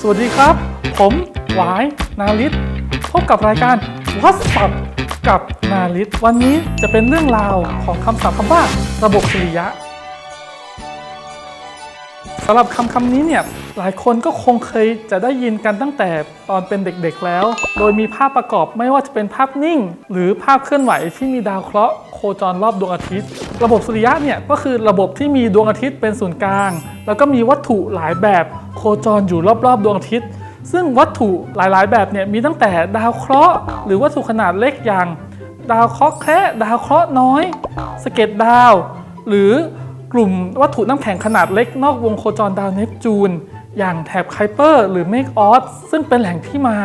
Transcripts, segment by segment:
สวัสดีครับ ผมหวายนาลิศพบกับรายการวัดสับกับนาลิศวันนี้จะเป็นเรื่องราวของคำศัพท์คำว่าระบบสุริยะ สำหรับคำคำนี้เนี่ยหลายคนก็คงเคยจะได้ยินกันตั้งแต่ตอนเป็นเด็กๆแล้ว โดยมีภาพประกอบไม่ว่าจะเป็นภาพนิ่ง หรือภาพเคลื่อนไหวที่มีดาวเคราะห์โคจรรอบดวงอาทิตย์ ระบบสุริยะเนี่ยก็คือระบบที่มีดวงอาทิตย์เป็นศูนย์กลาง แล้วก็มีวัตถุหลายแบบโคจรอยู่รอบๆ ดวงอาทิตย์ ซึ่งวัตถุหลายๆ แบบเนี่ยมีตั้งแต่ดาวเคราะห์ หรือวัตถุขนาดเล็กอย่าง ดาวเคราะห์แคระดาวเคราะห์น้อยสะเก็ดดาว หรือ กลุ่มวัตถุน้ำแข็งขนาดเล็กนอกวงโคจรดาวเนปจูน อย่างแถบไคเปอร์หรือเมกออสซึ่งเป็นแหล่งที่มา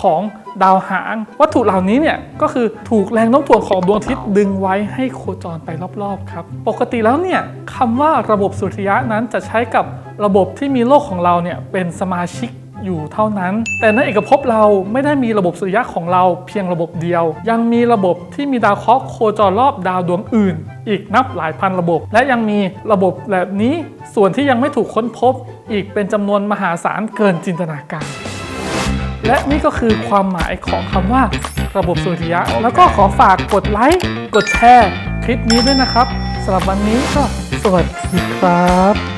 ของดาวหาง วัตถุเหล่านี้เนี่ยก็คือถูกแรงโน้มถ่วงของดวงอาทิตย์ดึงไว้ให้โคจรไปรอบๆครับ ปกติแล้วเนี่ยคำว่าระบบสุริยะนั้นจะใช้กับระบบที่มีโลกของเราเนี่ยเป็นสมาชิก อยู่เท่านั้น แต่ในเอกภพเราไม่ได้มีระบบสุริยะของเราเพียงระบบเดียว ยังมีระบบที่มีดาวเคราะห์โคจรรอบดาวดวงอื่น อีกนับหลายพันระบบ และยังมีระบบแบบนี้ส่วนที่ยังไม่ถูกค้นพบ อีกเป็นจำนวนมหาศาลเกินจินตนาการ และนี่ก็คือความหมายของคำว่าระบบสุริยะ แล้วก็ขอฝากกดไลค์กดแชร์คลิปนี้ด้วยนะครับสำหรับวันนี้ก็สวัสดีครับ